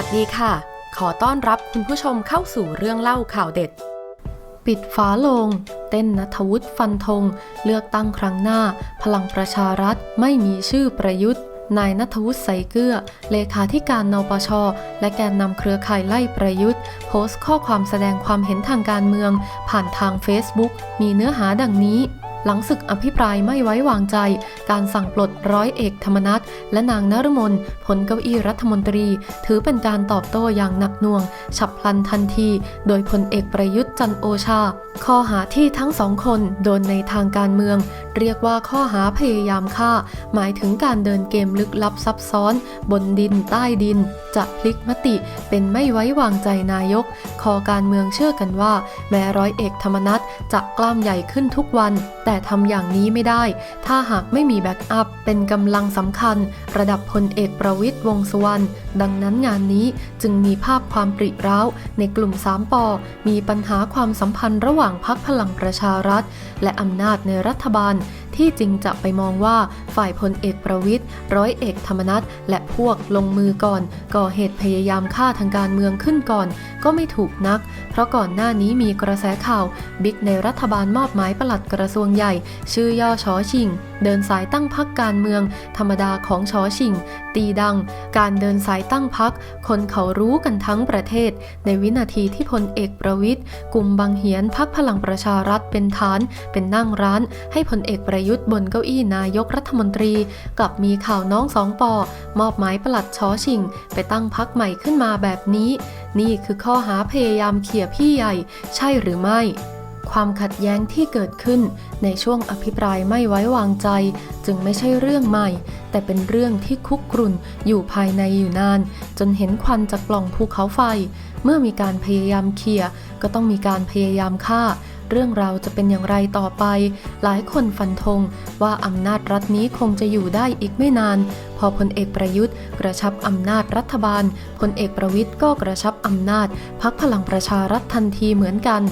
วัสดีค่ะ ขอต้อนรับคุณผู้ชมเข้าสู่เรื่องเล่าข่าวเด็ด ปิดฝาลง เต้นนัทวุฒิฟันธง เลือกตั้งครั้งหน้า พลังประชารัฐไม่มีชื่อประยุทธ์ นายนัทวุฒิใสเกลือเลขาธิการนปช และแกนนำเครือข่ายไล่ประยุทธ์ โพสต์ข้อความแสดงความเห็นทางการเมือง ผ่านทาง Facebook มีเนื้อหาดังนี้ หลังศึกอภิปรายไม่ไว้วางใจ การสั่งปลดร้อยเอกธรรมนัฐและนางนฤมลผลเก้าอี้รัฐมนตรี ถือเป็นการตอบโต้อย่างหนักหน่วง ฉับพลันทันที โดยพลเอกประยุทธ์จันโอชา ข้อหาที่ทั้งสองคนโดนในทางการเมือง เรียกว่าข้อหาพยายามฆ่า หมายถึงการเดินเกมลึกลับซับซ้อน บนดินใต้ดิน จะพลิกมติเป็นไม่ไว้วางใจนายก คอการเมืองเชื่อกันว่า แม้ร้อยเอกธรรมนัฐจะกล้ามใหญ่ขึ้นทุกวันแต่ทำอย่างนี้ไม่ได้ ถ้าหากไม่มีแบ็กอัพเป็นกำลังสำคัญ ระดับพลเอกประวิทย์วงสุวรรณดังนั้นงานนี้จึงมีภาพความปริร้าว ในกลุ่มสามปอมีปัญหาความสัมพันธ์ระหว่างพักพลังประชารัฐ และอำนาจในรัฐบาล ที่จริงจะไปมองว่าฝ่ายพลเอกประวิทย์ร้อยเอกธรรมนัฐและพวกลงมือก่อน ก่อเหตุพยายามฆ่าทางการเมืองขึ้นก่อน ก็ไม่ถูกนัก เพราะก่อนหน้านี้มีกระแสข่าว บิ๊กในรัฐบาลมอบหมายปลัดกระทรวงใหญ่ ชื่อย่อชอชิง เดินสายตั้งพักการเมือง ธรรมดาของชอชิง ตีดัง การเดินสายตั้งพัก คนเขารู้กันทั้งประเทศ ในวินาทีที่พลเอกประวิทย์กลุ่มบางเหียนพักพลังประชารัฐเป็นฐาน เป็นนั่งร้าน ให้พลเอกประยุทธ์บนเก้าอี้นายกรัฐมนตรี กลับมีข่าวน้องสองปอ มอบหมายปลัดชอชิง ไปตั้งพักใหม่ขึ้นมาแบบนี้ นี่คือข้อหาพยายามเขี่ยพี่ใหญ่ ใช่หรือไม่ความขัดแย้งที่เกิดขึ้นในช่วงอภิปรายไม่ไว้วางใจ จึงไม่ใช่เรื่องใหม่ แต่เป็นเรื่องที่คุกกรุ่นอยู่ภายในอยู่นาน จนเห็นควันจากปล่องภูเขาไฟ เมื่อมีการพยายามเคลียร์ก็ต้องมีการพยายามฆ่า เรื่องราวจะเป็นอย่างไรต่อไป หลายคนฟันธงว่าอำนาจรัฐนี้คงจะอยู่ได้อีกไม่นาน พอพลเอกประยุทธ์ กระชับอำนาจรัฐบาลพลเอกประวิทย์ก็กระชับอำนาจพักพลังประชารัฐทันทีเหมือนกัน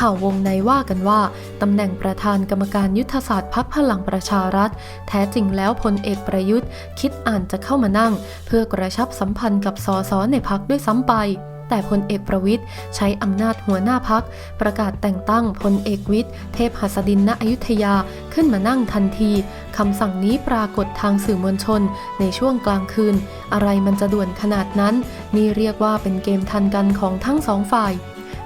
ข่าววงในว่ากันว่า ตำแหน่งประธานกรรมการยุทธศาสตร์พักพลังประชารัฐ แท้จริงแล้วพลเอกประยุทธ์ คิดอ่านจะเข้ามานั่ง เพื่อกระชับสัมพันธ์กับสสในพักด้วยซ้ำไป แต่พลเอกประวิทย์ใช้อำนาจหัวหน้าพัก ประกาศแต่งตั้งพลเอกวิทย์เทพหัสดินณอยุธยาขึ้นมานั่งทันทีคำสั่งนี้ปรากฏทางสื่อมวลชน ในช่วงกลางคืน อะไรมันจะด่วนขนาดนั้น นี่เรียกว่าเป็นเกมทันกันของทั้งสองฝ่าย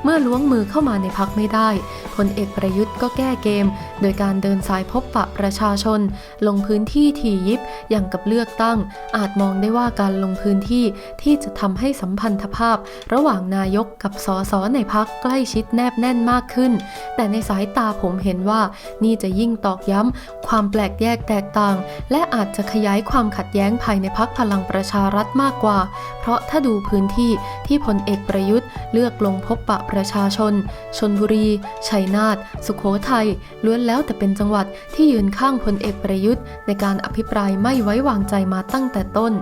เมื่อล้วงมือเข้ามาในพักไม่ได้พลเอกประยุทธ์ก็แก้เกม โดยการเดินสายพบปะประชาชน ลงพื้นที่ถี่ยิบอย่างกับเลือกตั้ง อาจมองได้ว่าการลงพื้นที่ที่จะทำให้สัมพันธภาพ ระหว่างนายกกับสสในพักใกล้ชิดแนบแน่นมากขึ้น แต่ในสายตาผมเห็นว่านี่จะยิ่งตอกย้ำความแปลกแยกแตกต่าง และอาจจะขยายความขัดแย้งภายในพักพลังประชารัฐมากกว่า เพราะถ้าดูพื้นที่ที่พลเอกประยุทธ์เลือกลงพบปะประชาชน ชนบุรี ชัยนาท สุขโขทัย ล้วนแล้วแต่เป็นจังหวัดที่ยืนข้างพลเอกประยุทธ์ ในการอภิปรายไม่ไว้วางใจมาตั้งแต่ต้น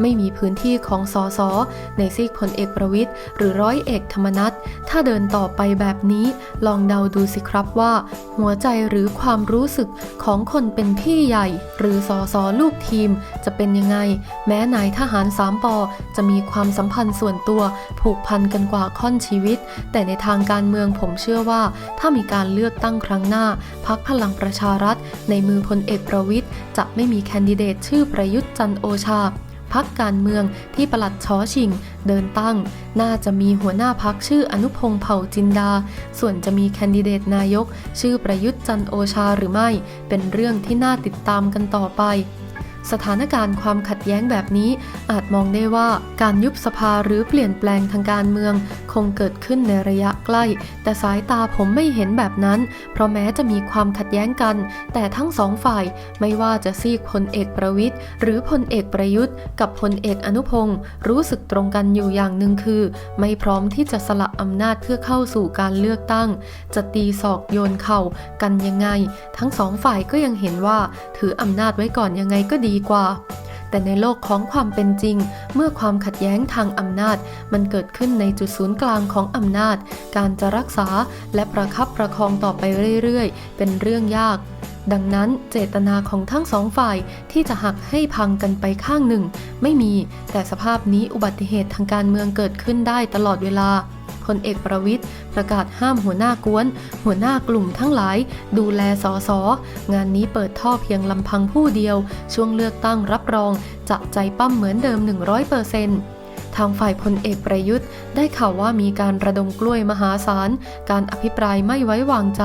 ไม่มีพื้นที่ของสอสอในซีกพลเอกประวิทย์หรือร้อยเอกธรรมนัฐถ้าเดินต่อไปแบบนี้ลองเดาดูสิครับว่า หัวใจหรือความรู้สึกของคนเป็นพี่ใหญ่ หรือสอสอลูกทีม จะเป็นยังไง แม้นายทหารสามปอจะมีความสัมพันธ์ส่วนตัว ผูกพันกันกว่าค่อนชีวิต แต่ในทางการเมืองผมเชื่อว่า ถ้ามีการเลือกตั้งครั้งหน้าพักพลังประชารัฐ ในมือพลเอกประวิทย์จะไม่มีแคนดิเดตชื่อประยุทธ์จันโอชา พักการเมืองที่ประหลัดช้อชิง เดินตั้ง น่าจะมีหัวหน้าพักชื่ออนุพงษ์เผ่าจินดา ส่วนจะมีแคนดิเดตนายก ชื่อประยุทธ์จันโอชาหรือไม่ เป็นเรื่องที่น่าติดตามกันต่อไปสถานการณ์ความขัดแย้งแบบนี้อาจมองได้ว่าการยุบสภาหรือเปลี่ยนแปลงทางการเมือง งเกิดขึ้นในระยะใกล้ แต่สายตาผมไม่เห็นแบบนั้น เพราะแม้จะมีความขัดแย้งกัน แต่ทั้งสองฝ่ายไม่ว่าจะซีกพลเอกประวิทย์หรือพลเอกประยุทธ์ กับพลเอกอนุพงศ์รู้สึกตรงกันอยู่อย่างหนึ่งคือ ไม่พร้อมที่จะสละอำนาจเพื่อเข้าสู่การเลือกตั้ง จะตีศอกโยนเข่ากันยังไง ทั้งสองฝ่ายก็ยังเห็นว่า ถืออำนาจไว้ก่อนยังไงก็ดีกว่า แต่ในโลกของความเป็นจริง เมื่อความขัดแย้งทางอำนาจ มันเกิดขึ้นในจุดศูนย์กลางของอำนาจ การจะรักษาและประคับประคองต่อไปเรื่อยๆ เป็นเรื่องยากดังนั้นเจตนาของทั้งสองฝ่ายที่จะหักให้พังกันไปข้างหนึ่ง ไม่มี แต่สภาพนี้อุบัติเหตุทางการเมืองเกิดขึ้นได้ตลอดเวลา พลเอกประวิทย์ประกาศห้ามหัวหน้ากวน หัวหน้ากลุ่มทั้งหลาย ดูแลสอสองานนี้เปิดท่อเพียงลำพังผู้เดียว ช่วงเลือกตั้งรับรองจะใจปั้มเหมือนเดิม 100% ทางฝ่ายพลเอกประยุทธ์ ได้ข่าวว่ามีการระดมกล้วยมหาศาล การอภิปรายไม่ไว้วางใจ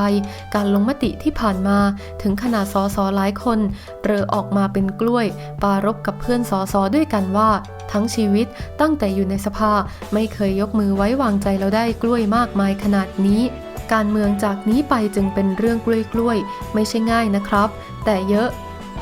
การลงมติที่ผ่านมา ถึงขนาดสอสอหลายคนเรอออกมาเป็นกล้วย ปารบกับเพื่อนสอสอด้วยกันว่าทั้งชีวิตตั้งแต่อยู่ในสภาไม่เคยยกมือไว้วางใจแล้วได้กล้วยมากมายขนาดนี้ การเมืองจากนี้ไปจึงเป็นเรื่องกล้วยๆ ไม่ใช่ง่ายนะครับ แต่เยอะ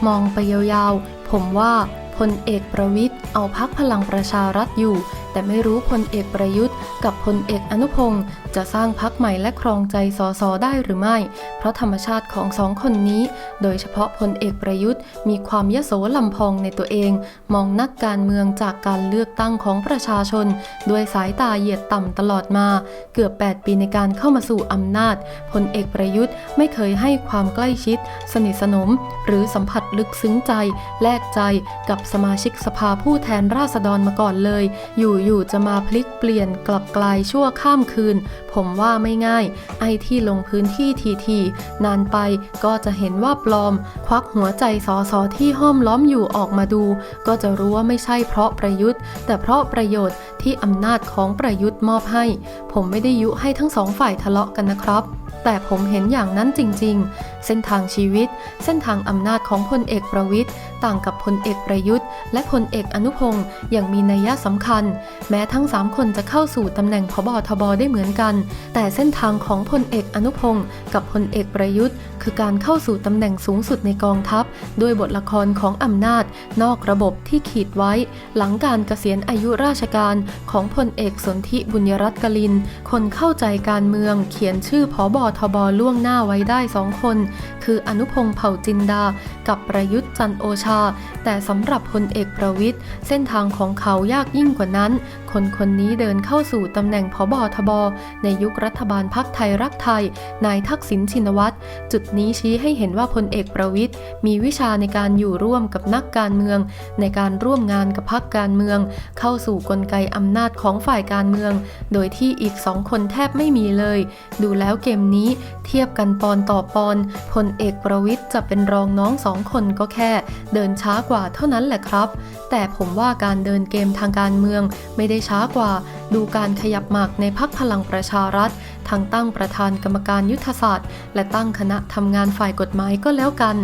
มองไปยาวๆ ผมว่า พลเอกประวิทย์เอาพักพลังประชารัฐอยู่ แต่ไม่รู้พลเอกประยุทธ์ กับพลเอกอนุพงศ์จะสร้างพักใหม่และครองใจสสได้หรือไม่ เพราะธรรมชาติของสองคนนี้ โดยเฉพาะพลเอกประยุทธ์ มีความยโสลำพองในตัวเอง มองนักการเมืองจากการเลือกตั้งของประชาชน ด้วยสายตาเหยียดต่ำตลอดมา เกือบ 8 ปีในการเข้ามาสู่อำนาจพลเอกประยุทธ์ไม่เคยให้ความใกล้ชิด สนิทสนม หรือสัมผัสลึกซึ้งใจ แลกใจกับสมาชิกสภาผู้แทนราษฎรมาก่อนเลย อยู่ๆจะมาพลิกเปลี่ยนกลับกลายชั่วข้ามคืน ผมว่าไม่ง่าย ไอ้ที่ลงพื้นที่ทีๆนานไปก็จะเห็นว่าปลอม ควักหัวใจสอสอที่ห้อมล้อมอยู่ออกมาดู ก็จะรู้ว่าไม่ใช่เพราะประยุทธ์ แต่เพราะประโยชน์ที่อำนาจของประยุทธ์มอบให้ ผมไม่ได้ยุให้ทั้งสองฝ่ายทะเลาะกันนะครับ แต่ผมเห็นอย่างนั้นจริงๆ เส้นทางชีวิต เส้นทางอำนาจของพลเอกประวิทย์ต่างกับพลเอกประยุทธ์ และพลเอกอนุพงศ์อย่างมีนัยสำคัญ แม้ทั้ง 3 คนจะเข้าสู่ตำแหน่งพบทบได้เหมือนกัน แต่เส้นทางของพลเอกอนุพงศ์กับพลเอกประยุทธ์ คือการเข้าสู่ตำแหน่งสูงสุดในกองทัพ ด้วยบทละครของอำนาจ นอกระบบที่ขีดไว้ หลังการเกษียณอายุราชการของพลเอกสนธิบุญยรัตน์กลิน คนเข้าใจการเมืองเขียนชื่อพอบทบล่วงหน้าไว้ได้สองคน คืออนุพงศ์เผ่าจินดา กับประยุทธ์จันโอชา แต่สำหรับพลเอกประวิทย์เส้นทางของเขายากยิ่งกว่านั้นคนคนนี้เดินเข้าสู่ตำแหน่งพบทบ ในยุครัฐบาลพักไทยรักไทย นายทักษิณชินวัตร จุดนี้ชี้ให้เห็นว่าพลเอกประวิทย์มีวิชาในการอยู่ร่วมกับนักการเมือง ในการร่วมงานกับพักการเมือง เข้าสู่กลไกอำนาจของฝ่ายการเมือง โดยที่อีกสองคนแทบไม่มีเลย ดูแล้วเกมนี้เทียบกันปอนต่อปอนพลเอกประวิทย์จะเป็นรองน้องสองคนก็แค่ เดินช้ากว่าเท่านั้นแหละครับ แต่ผมว่าการเดินเกมทางการเมืองไม่ได้ช้ากว่า ดูการขยับหมากในพักพลังประชารัฐ ทั้งตั้งประธานกรรมการยุทธศาสตร์ และตั้งคณะทำงานฝ่ายกฎหมายก็แล้วกัน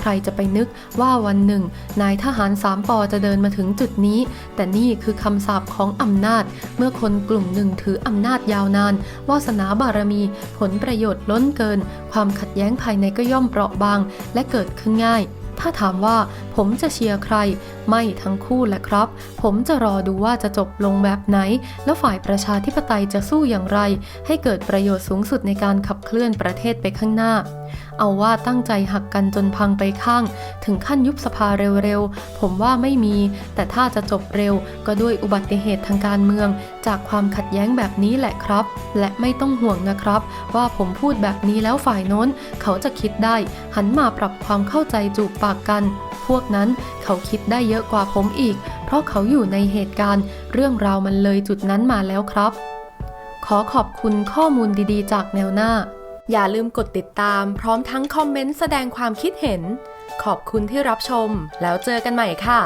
ใครจะไปนึกว่าวันหนึ่ง นายทหารสามปอจะเดินมาถึงจุดนี้ แต่นี่คือคำสาปของอำนาจ เมื่อคนกลุ่มหนึ่งถืออำนาจยาวนาน วาสนาบารมี ผลประโยชน์ล้นเกิน ความขัดแย้งภายในก็ย่อมเปราะบาง และเกิดขึ้นง่ายถ้าถามว่าผมจะเชียร์ใคร ไม่ทั้งคู่แหละครับ ผมจะรอดูว่าจะจบลงแบบไหน แล้วฝ่ายประชาธิปไตยจะสู้อย่างไร ให้เกิดประโยชน์สูงสุดในการขับเคลื่อนประเทศไปข้างหน้า เอาว่าตั้งใจหักกันจนพังไปข้าง ถึงขั้นยุบสภาเร็วๆ ผมว่าไม่มี แต่ถ้าจะจบเร็วก็ด้วยอุบัติเหตุทางการเมือง จากความขัดแย้งแบบนี้แหละครับ และไม่ต้องห่วงนะครับ ว่าผมพูดแบบนี้แล้วฝ่ายโน้น เขาจะคิดได้ หันมาปรับความเข้าใจจูบปากกัน พวกนั้นเขาคิดได้เยอะกว่าผมอีก เพราะเขาอยู่ในเหตุการณ์ เรื่องราวมันเลยจุดนั้นมาแล้วครับ ขอขอบคุณข้อมูลดีๆ จากแนวหน้า อย่าลืมกดติดตาม พร้อมทั้งคอมเมนต์แสดงความคิดเห็น ขอบคุณที่รับชม แล้วเจอกันใหม่ค่ะ